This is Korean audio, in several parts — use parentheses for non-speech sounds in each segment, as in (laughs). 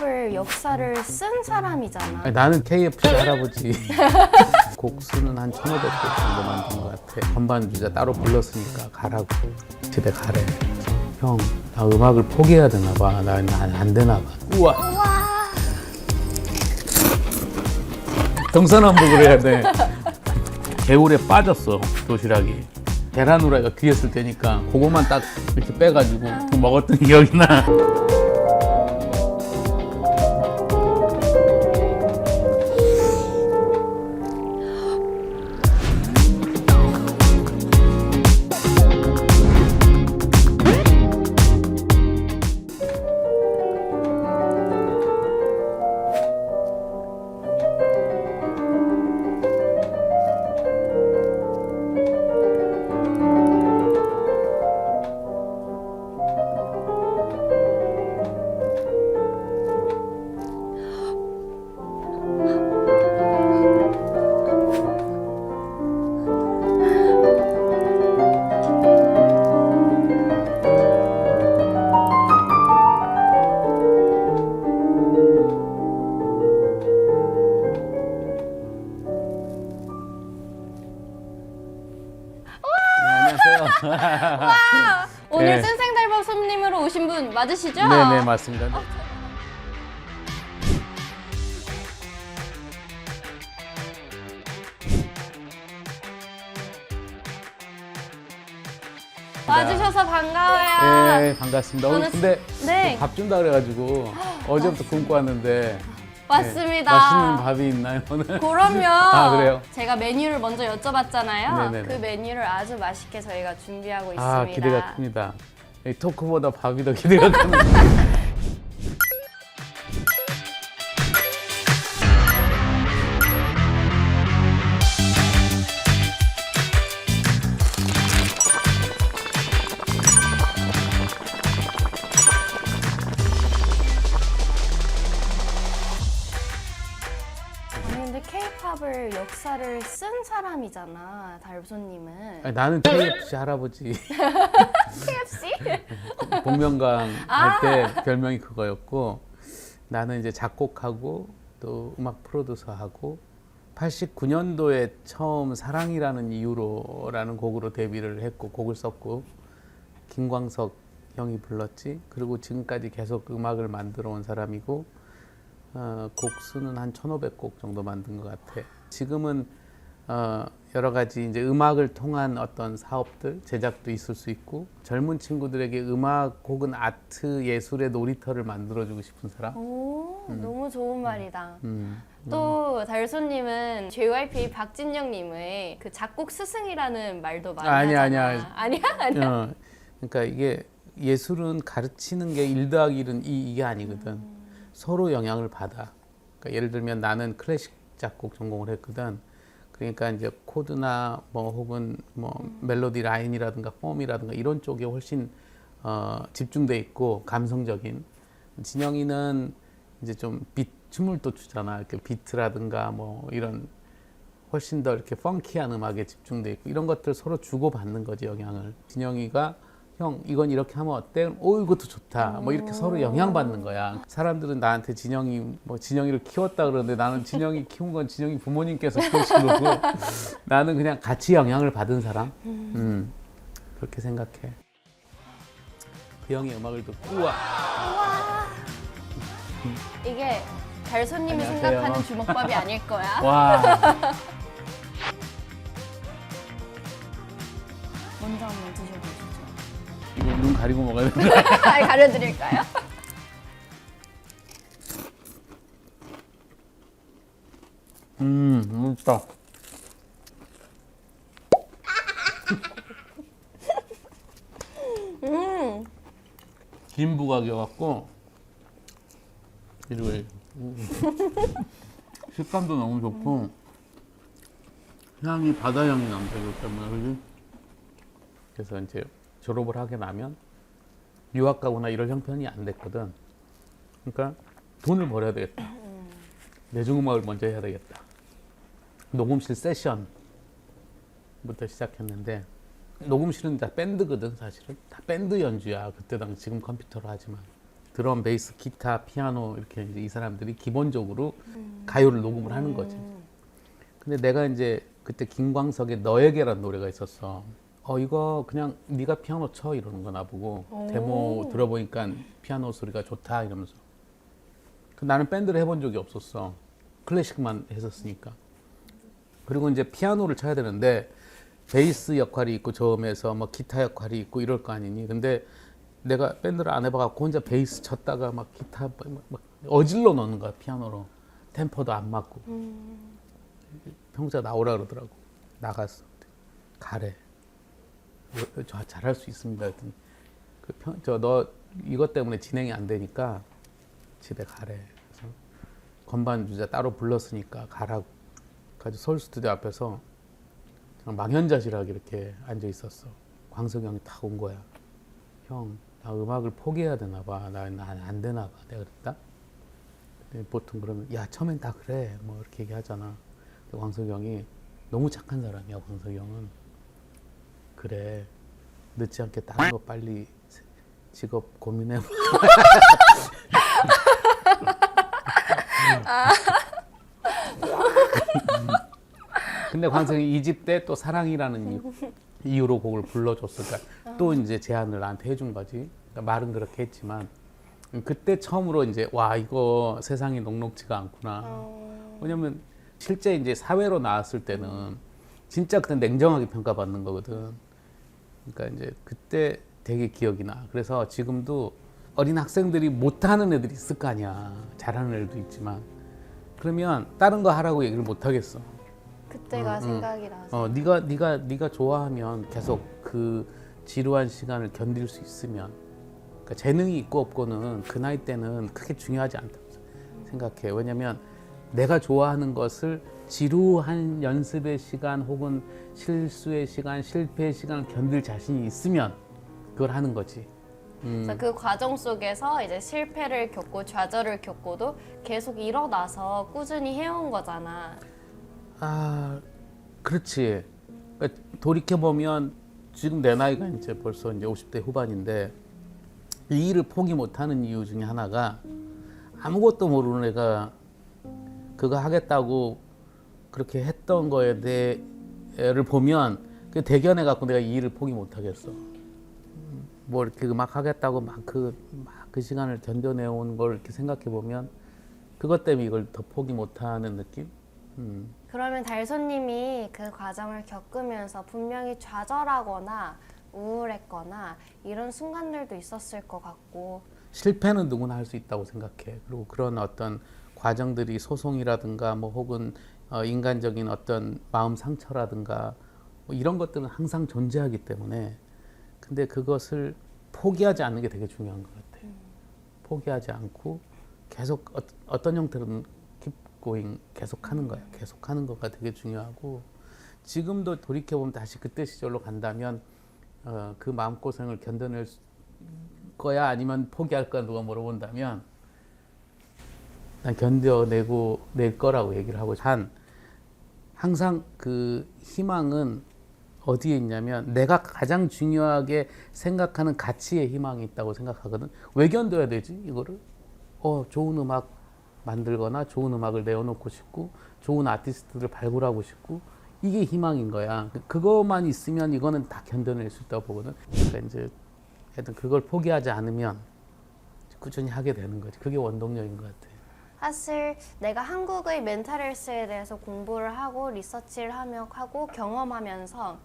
K-팝을 역사를 쓴 사람이잖아. 아니, 나는 KFC 할아버지. (laughs) 곡수는 한 1,500곡 정도 만든 것 같아. 건반 주자 따로 불렀으니까 가라고. 집에 가래. 형 나 음악을 포기해야 되나 봐 나안 되나 봐. 우와. 동서남북을 해야 돼. 개울에 빠졌어 도시락이. 계란 후라이가 귀했을 때니까 그거만 딱 이렇게 빼가지고 먹었던 기억이 나 맞으시죠? 네네 맞습니다 와주셔서 반가워요. 네 반갑습니다 오늘 저는 근데 네. 밥 준다 그래가지고 (gasps) 어제부터 굶고 왔는데 맞습니다. 네, 맛있는 밥이 있나요 오늘? (laughs) 그럼요. 아, 그래요? 제가 메뉴를 먼저 여쭤봤잖아요. 네네네. 그 메뉴를 아주 맛있게 저희가 준비하고 아 있습니다. 기대가 큽니다. 이 토크보다 밥이 더 기대가 큽니다. 역사를 쓴 사람이잖아, 달손님은. 아니, 나는 KFC 할아버지 (laughs) KFC? (laughs) 복면가왕 아. 할 때 별명이 그거였고 나는 이제 작곡하고 또 음악 프로듀서하고 89년도에 처음 사랑이라는 이유로라는 곡으로 데뷔를 했고 곡을 썼고 김광석 형이 불렀지 그리고 지금까지 계속 음악을 만들어 온 사람이고 어, 곡 수는 한 1,500곡 정도 만든 것 같아. 지금은 어, 여러 가지 이제 음악을 통한 어떤 사업들 제작도 있을 수 있고 젊은 친구들에게 음악 혹은 아트 예술의 놀이터를 만들어주고 싶은 사람. 오, 너무 좋은 말이다. 음. 또 달손님은 JYP 박진영님의 그 작곡 스승이라는 말도 많이 아니야, 하잖아. 아니야. 아니야, 아니야. 어, 그러니까 이게 예술은 가르치는 게1 더하기 1은 2 이게 아니거든. 서로 영향을 받아. 그러니까 예를 들면 나는 클래식 작곡 전공을 했거든. 그러니까 이제 코드나 뭐 혹은 뭐 멜로디 라인이라든가 폼이라든가 이런 쪽에 훨씬 어, 집중돼 있고 감성적인 진영이는 이제 좀 비, 춤을 또 추잖아. 이렇게 비트라든가 뭐 이런 훨씬 더 이렇게 펑키한 음악에 집중돼 있고 이런 것들 서로 주고 받는 거지 영향을. 진영이가 형 이건 이렇게 하면 어때? 오 이것도 좋다. 뭐 이렇게 서로 영향 받는 거야. 사람들은 나한테 진영이 뭐 진영이를 키웠다 그러는데 나는 진영이 키운 건 진영이 부모님께서 키우신 거고 (laughs) 나는 그냥 같이 영향을 받은 사람. 음 그렇게 생각해. 그 형의 음악을 듣고 우와 이게 달손님이 안녕하세요. 생각하는 주먹밥이 아닐 거야. 와 먼저 한번 드셔보시죠. 이거 눈 가리고 먹어야 돼. (laughs) 아, 가려드릴까요? 음 맛있다. (laughs) 음, 긴 부각이어갖고 이거 식감도 너무 좋고 향이 바다 향이 난다 때문에 그지? 그래서 이제 졸업을 하게 나면 유학 가거나 이럴 형편이 안 됐거든. 그러니까 돈을 벌어야 되겠다. 내중음악을 먼저 해야 되겠다. 녹음실 세션부터 시작했는데 녹음실은 다 밴드거든 사실은 다 밴드 연주야 그때 당시 지금 컴퓨터로 하지만 드럼, 베이스, 기타, 피아노 이렇게 이제 이 사람들이 기본적으로 가요를 녹음을 하는 거지. 근데 내가 이제 그때 김광석의 너에게란 노래가 있었어. 어 이거 그냥 네가 피아노 쳐 이러는 거 나보고 데모 들어보니까 피아노 소리가 좋다 이러면서. 그 나는 밴드를 해본 적이 없었어. 클래식만 했었으니까. 그리고 이제 피아노를 쳐야 되는데 베이스 역할이 있고 저음에서 뭐 기타 역할이 있고 이럴 거 아니니. 근데 내가 밴드를 안 해봐갖고 혼자 베이스 쳤다가 막 기타 막, 막 어질러 넣는 거야 피아노로. 템포도 안 맞고. 평소에 나오라 그러더라고. 나갔어. 가래. 잘할 수 있습니다. 했더니 그 저너 이것 때문에 진행이 안 되니까 집에 가래. 그래서 건반 주자 따로 불렀으니까 가라고. 가지고 서울 스튜디오 앞에서 망연자실하게 이렇게 앉아 있었어. 광석이 형이 딱온 거야. 형, 나 음악을 포기해야 되나 봐. 나안 되나 봐. 내가 그랬다. 보통 그러면 야 처음엔 다 그래. 뭐 이렇게 얘기하잖아. 광석이 형이 너무 착한 사람이야. 광석이 형은 그래. 늦지 않게 다른 거 빨리 직업 고민해. (laughs) 근데 광석이 이 집 때 또 사랑이라는 이유, 이유 로 곡을 불러줬으니까 또 이제 제안을 나한테 해준 거지. 그러니까 말은 그렇게 했지만 그때 처음으로 이제 와 이거 세상이 녹록지가 않구나. 왜냐면 실제 이제 사회로 나왔을 때는 진짜 그때 냉정하게 평가받는 거거든. 그러니까 이제 그때 되게 기억이 나. 그래서 지금도 어린 학생들이 못하는 애들이 있을 거 아니야. 잘하는 애들도 있지만 그러면 다른 거 하라고 얘기를 못 하겠어. 그때가 음, 음. 생각이 나서 어, 네가 네가 네가 좋아하면 계속 그 지루한 시간을 견딜 수 있으면 그러니까 재능이 있고 없고는 그 나이 때는 크게 중요하지 않다고 생각해. 왜냐면 내가 좋아하는 것을 지루한 연습의 시간 혹은 실수의 시간, 실패의 시간을 견딜 자신이 있으면 그걸 하는 거지. 음. 그래서 그 과정 속에서 이제 실패를 겪고 좌절을 겪고도 계속 일어나서 꾸준히 해온 거잖아. 아, 그렇지. 돌이켜 보면 지금 내 나이가 이제 벌써 이제 50대 후반인데 이 일을 포기 못하는 이유 중에 하나가 아무것도 모르는 애가 그거 하겠다고 그렇게 했던 거에 대해를 보면 그 대견해 갖고 내가 이 일을 포기 못 하겠어. 뭐 이렇게 막 하겠다고 막 그 막 그 시간을 견뎌내 온 걸 이렇게 생각해 보면 그것 때문에 이걸 더 포기 못 하는 느낌? 음. 그러면 달소님이 그 과정을 겪으면서 분명히 좌절하거나 우울했거나 이런 순간들도 있었을 것 같고 실패는 누구나 할 수 있다고 생각해. 그리고 그런 어떤 과정들이 소송이라든가 뭐 혹은 어, 인간적인 어떤 마음 상처라든가 뭐 이런 것들은 항상 존재하기 때문에 근데 그것을 포기하지 않는 게 되게 중요한 것 같아. 포기하지 않고 계속 어, 어떤 형태로든 keep going 계속 하는 거야. 계속 하는 거가 되게 중요하고 지금도 돌이켜 보면 다시 그때 시절로 간다면 어, 그 마음 고생을 견뎌낼 수- 거야 아니면 포기할 거야 누가 물어본다면 난 견뎌내고 낼 거라고 얘기를 하고 한 항상 그 희망은 어디에 있냐면 내가 가장 중요하게 생각하는 가치의 희망이 있다고 생각하거든. 왜 견뎌야 되지 이거를? 어 좋은 음악 만들거나 좋은 음악을 내어놓고 싶고 좋은 아티스트들을 발굴하고 싶고 이게 희망인 거야. 그- 그것만 있으면 이거는 다 견뎌낼 수 있다고 보거든. 그러니까 이제 하여튼 그걸 포기하지 않으면 꾸준히 하게 되는 거지. 그게 원동력인 것 같아. 사실 내가 한국의 멘탈 헬스에 대해서 공부를 하고 리서치를 하며 하고 경험하면서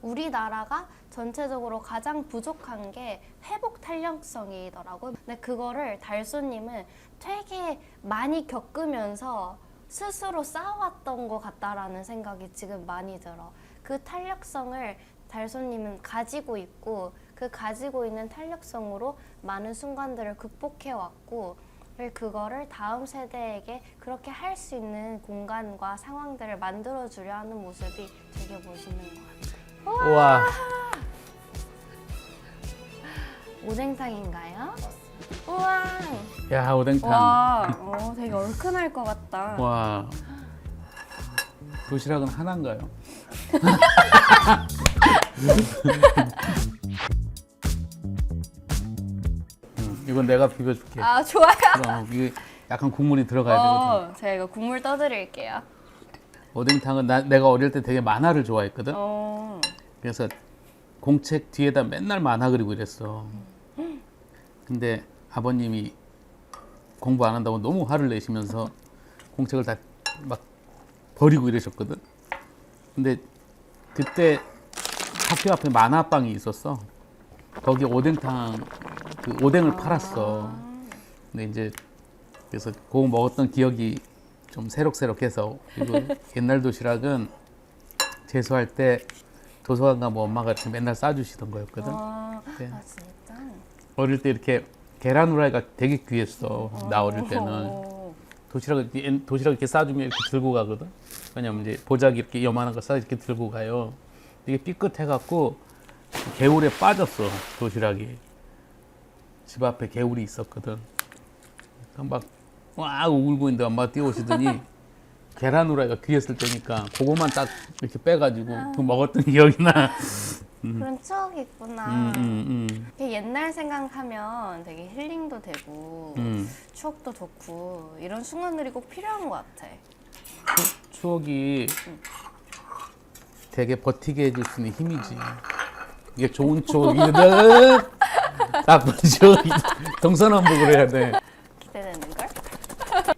우리나라가 전체적으로 가장 부족한 게 회복 탄력성이더라고. 근데 그거를 달소님은 되게 많이 겪으면서 스스로 쌓아왔던 것 같다라는 생각이 지금 많이 들어. 그 탄력성을 달소님은 가지고 있고 그 가지고 있는 탄력성으로 많은 순간들을 극복해왔고 그거를 다음 세대에게 그렇게 할 수 있는 공간과 상황들을 만들어 주려 하는 모습이 되게 멋있는 것 같아요. 우와. 오뎅탕인가요? 우와. 야 오뎅탕. 와, 어, 되게 얼큰할 것 같다. 와. 도시락은 하나인가요? (laughs) 이건 내가 비벼줄게. 아 좋아요. 그럼 이게 약간 국물이 들어가야 되거든. 어, 제가 이거 국물 떠드릴게요. 오뎅탕은 나, 내가 어릴 때 되게 만화를 좋아했거든. 어. 그래서 공책 뒤에다 맨날 만화 그리고 이랬어. 근데 아버님이 공부 안 한다고 너무 화를 내시면서 공책을 다 막 버리고 이러셨거든. 근데 그때 학교 앞에 만화방이 있었어. 거기 오뎅탕 그 오뎅을 팔았어. 근데 이제 그래서 그거 먹었던 기억이 좀 새록새록해서 그리고 (laughs) 옛날 도시락은 재수할 때 도서관 가면 엄마가 이렇게 맨날 싸주시던 거였거든. 아, 네. 아 진짜. 어릴 때 이렇게 계란 후라이가 되게 귀했어. 나 어릴 때는 어. 도시락을 이렇게- 도시락 이렇게 싸주면 이렇게 들고 가거든. 왜냐면 이제 보자기 이렇게 요만한 거 싸 이렇게 들고 가요. 이게 삐끗해갖고 개울에 빠졌어 도시락이. 집 앞에 개울이 있었거든. 그러니까 막와 울고 있는데 엄마가 뛰어오시더니 (laughs) 계란 후라이가 귀했을 때니까 그거만 딱 이렇게 빼가지고 그 먹었던 기억이 나. 그런 추억이 있구나. 음, 음, 음, 이렇게 옛날 생각하면 되게 힐링도 되고 음. 추억도 좋고 이런 순간들이 꼭 필요한 것 같아. 추억이 되게 버티게 해줄 수 있는 힘이지. 이게 좋은 (laughs) 추억이든 나쁜 추억이든 동서남북으로 해야 돼. 기대되는 걸. (laughs)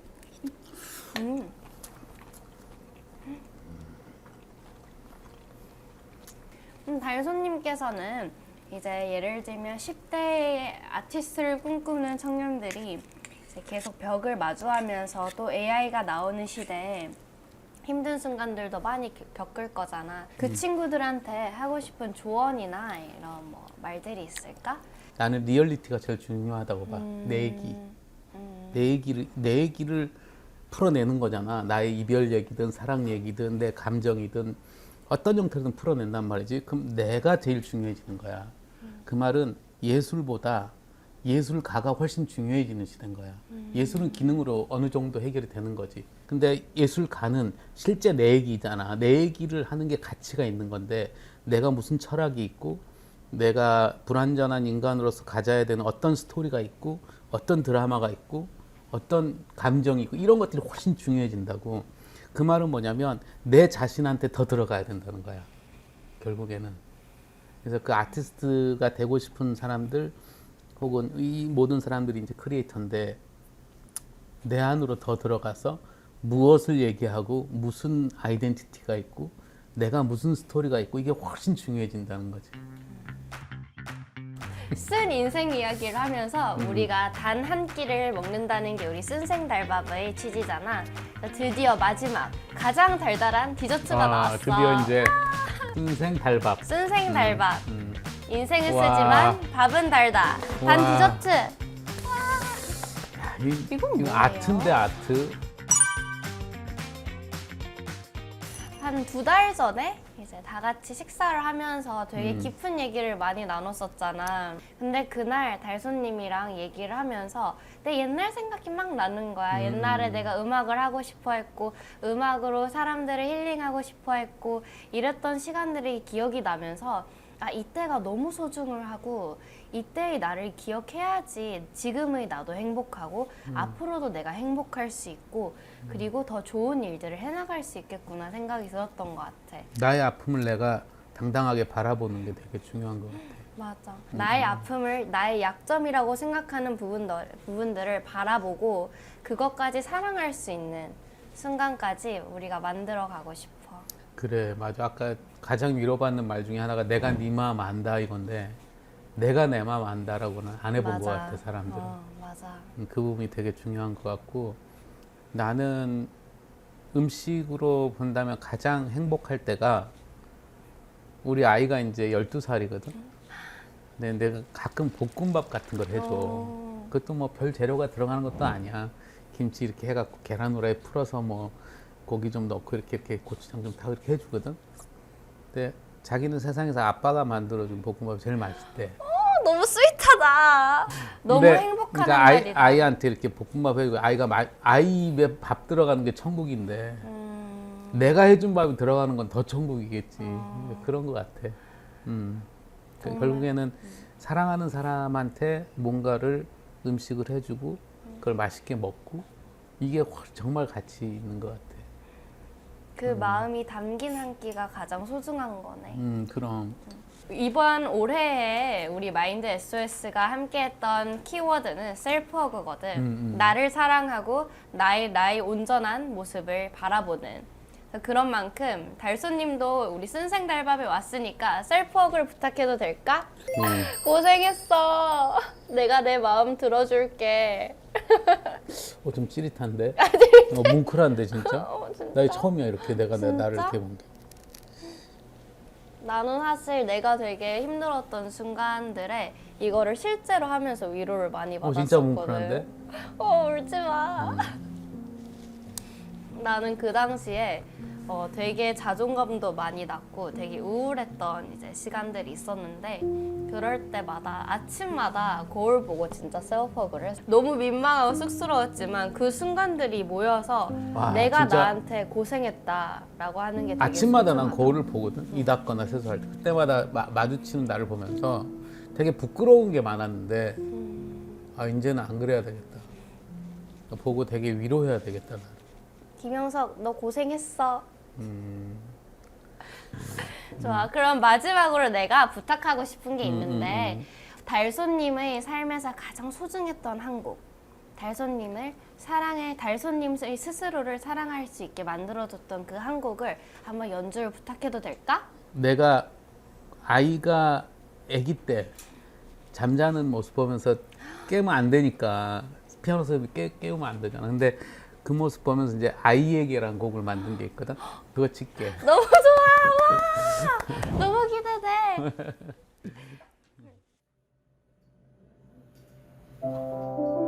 음. 음, 달손님께서는 이제 예를 들면 10대의 아티스트를 꿈꾸는 청년들이 이제 계속 벽을 마주하면서 또 AI가 나오는 시대에 힘든 순간들도 많이 겨- 겪을 거잖아. 그 친구들한테 하고 싶은 조언이나 이런 뭐 말들이 있을까? 나는 리얼리티가 제일 중요하다고 봐. 내 얘기. 내 얘기를 내 얘기를 풀어내는 거잖아. 나의 이별 얘기든 사랑 얘기든 내 감정이든 어떤 형태로든 풀어낸단 말이지. 그럼 내가 제일 중요해지는 거야. 그 말은 예술보다 예술가가 훨씬 중요해지는 시대인 거야. 예술은 기능으로 어느 정도 해결이 되는 거지. 근데 예술가는 실제 내 얘기잖아. 내 얘기를 하는 게 가치가 있는 건데 내가 무슨 철학이 있고 내가 불완전한 인간으로서 가져야 되는 어떤 스토리가 있고 어떤 드라마가 있고 어떤 감정이 있고 이런 것들이 훨씬 중요해진다고. 그 말은 뭐냐면 내 자신한테 더 들어가야 된다는 거야. 결국에는. 그래서 그 아티스트가 되고 싶은 사람들 혹은 이 모든 사람들이 이제 크리에이터인데 내 안으로 더 들어가서 무엇을 얘기하고 무슨 아이덴티티가 있고 내가 무슨 스토리가 있고 이게 훨씬 중요해진다는 거지. 쓴 인생 이야기를 하면서 우리가 단 한 끼를 먹는다는 게 우리 쓴생달밥의 취지잖아. 그래서 드디어 마지막 가장 달달한 디저트가 나왔어. 아, 드디어 이제 인생 달밥. 쓴생달밥. 음. 인생은 와. 쓰지만 밥은 달다. 단 와. 디저트. 야, 이, 이건 뭐예요? 아트인데 아트. 한 두 달 전에 이제 다 같이 식사를 하면서 되게 음. 깊은 얘기를 많이 나눴었잖아. 근데 그날 달손님이랑 얘기를 하면서 내 옛날 생각이 막 나는 거야. 음. 옛날에 내가 음악을 하고 싶어 했고, 음악으로 사람들을 힐링하고 싶어 했고, 이랬던 시간들이 기억이 나면서 아, 이때가 너무 소중하고, 이때의 나를 기억해야지 지금의 나도 행복하고, 음. 앞으로도 내가 행복할 수 있고, 그리고 더 좋은 일들을 해나갈 수 있겠구나 생각이 들었던 것 같아. 나의 아픔을 내가 당당하게 바라보는 게 되게 중요한 것 같아. 맞아. 나의 아픔을 나의 약점이라고 생각하는 부분들, 부분들을 바라보고 그것까지 사랑할 수 있는 순간까지 우리가 만들어 가고 싶어. 그래, 맞아. 아까 가장 위로받는 말 중에 하나가 내가 네 마음 안다 이건데 내가 내 마음 안다라고는 안 해본 것 같아 사람들은. 어, 맞아. 음, 그 부분이 되게 중요한 것 같고 나는 음식으로 본다면 가장 행복할 때가 우리 아이가 이제 12살이거든. 근데 내가 가끔 볶음밥 같은 걸 해줘. 어. 그것도 뭐 별 재료가 들어가는 것도 아니야. 김치 이렇게 해갖고 계란 후라이 풀어서 뭐 고기 좀 넣고 이렇게 이렇게 고추장 좀 타고 이렇게 해주거든. 근데 자기는 세상에서 아빠가 만들어준 볶음밥이 제일 맛있대. 어, 너무 스윗하다. 너무 근데 행복한 그러니까 아이, 날이다. 아이한테 이렇게 볶음밥 해주고 아이가 마, 아이 입에 밥 들어가는 게 천국인데 음, 내가 해준 밥이 들어가는 건 더 천국이겠지 어. 그런 것 같아. 음. 그. 결국에는 사랑하는 사람한테 뭔가를 음식을 해주고 그걸 맛있게 먹고 이게 훨- 정말 가치 있는 것 같아. 그 마음이 담긴 한 끼가 가장 소중한 거네. 음 그럼 이번 올해에 우리 마인드 SOS가 함께했던 키워드는 셀프허그거든. 음, 음. 나를 사랑하고 나의 나의 온전한 모습을 바라보는. 그런 만큼 달소님도 우리 쓴생 달밥에 왔으니까 셀프허그를 부탁해도 될까? 음, (laughs) 고생했어. 내가 내 마음 들어줄게. 어, 좀 찌릿한데, 어, 뭉클한데 진짜. (laughs) 어, 진짜? 나 처음이야 이렇게 내가 내 나를 진짜? 이렇게 본 게. 나는 사실 내가 되게 힘들었던 순간들에 이거를 실제로 하면서 위로를 많이 어 받았었거든. 진짜 뭉클한데. 어 울지 마. 음. 나는 그 당시에 어, 되게 자존감도 많이 낮고 되게 우울했던 이제 시간들이 있었는데 그럴 때마다 아침마다 거울 보고 진짜 셀프허그를 했어. 너무 민망하고 쑥스러웠지만 그 순간들이 모여서 와, 내가 진짜 나한테 고생했다라고 하는 게 되게 아침마다 난 소중하다. 거울을 보거든. 이 닦거나 세수할 때 그때마다 마, 마주치는 나를 보면서 되게 부끄러운 게 많았는데 아 이제는 안 그래야 되겠다. 보고 되게 위로해야 되겠다. 나를. 김영석 너 고생했어. 음, 좋아. 그럼 마지막으로 내가 부탁하고 싶은 게 음, 있는데 음, 음. 달소님의 삶에서 가장 소중했던 한 곡. 달소님을 사랑해 달소님의 스스로를 사랑할 수 있게 만들어줬던 그 한 곡을 한번 연주를 부탁해도 될까? 내가 아이가 아기 때 잠자는 모습 보면서 깨우면 안 되니까 피아노 선생님이 깨, 깨우면 안 되잖아. 근데 그 모습 보면서 이제 아이에게라는 곡을 만든 게 있거든. 그거 칠게. (laughs) 너무 좋아. 와. 너무 기대돼. (laughs)